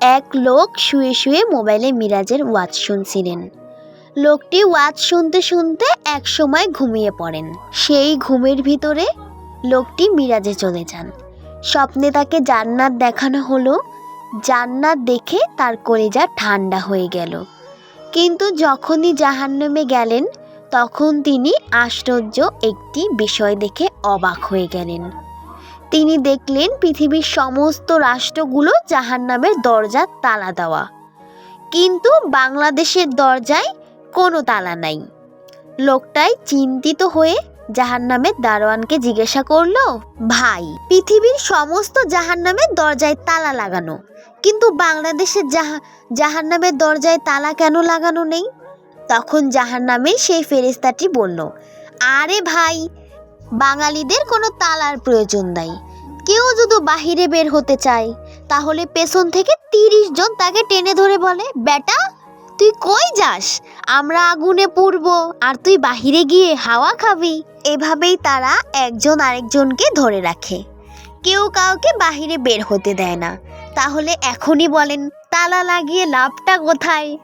এক লোক শুয়ে শুয়ে মোবাইলে মিরাজের ওয়াজ শুনছিলেন। লোকটি ওয়াজ শুনতে শুনতে এক সময় ঘুমিয়ে পড়েন। সেই ঘুমের ভিতরে লোকটি মিরাজে চলে যান। স্বপ্নে তাকে জান্নাত দেখানো হলো। জান্নাত দেখে তার কলিজা ঠান্ডা হয়ে গেল। কিন্তু যখনই জাহান্নামে গেলেন, তখন তিনি আশ্চর্য একটি বিষয় দেখে অবাক হয়ে গেলেন। তিনি দেখলেন পৃথিবীর সমস্ত রাষ্ট্রগুলো জাহান্নামের দরজা তালা দেওয়া। কিন্তু বাংলাদেশের দরজায় কোনো তালা নাই। লোকটাই চিন্তিত হয়ে জাহান্নামের দারোয়ানকে জিজ্ঞাসা করল, ভাই, পৃথিবীর সমস্ত জাহান্নামের দরজায় তালা লাগানো, কিন্তু বাংলাদেশের জাহা, জাহান্নামের দরজায় তালা কেন লাগানো নেই? তখন জাহান্নামের সেই ফেরেস্তাটি বলল, আরে ভাই বাঙালিদের কোনো তালার প্রয়োজন নাই। কেউ যদি বাহিরে বের হতে চায়, তাহলে পেছন থেকে তিরিশ জন তাকে টেনে ধরে বলে, বেটা, তুই কই যাস? আমরা আগুনে পুড়ব, আর তুই বাহিরে গিয়ে হাওয়া খাবি। এভাবেই তারা একজন আরেকজনকে ধরে রাখে। কেউ কাউকে বাহিরে বের হতে দেয় না। তাহলে এখনই বলেন, তালা লাগিয়ে লাভটা কোথায়?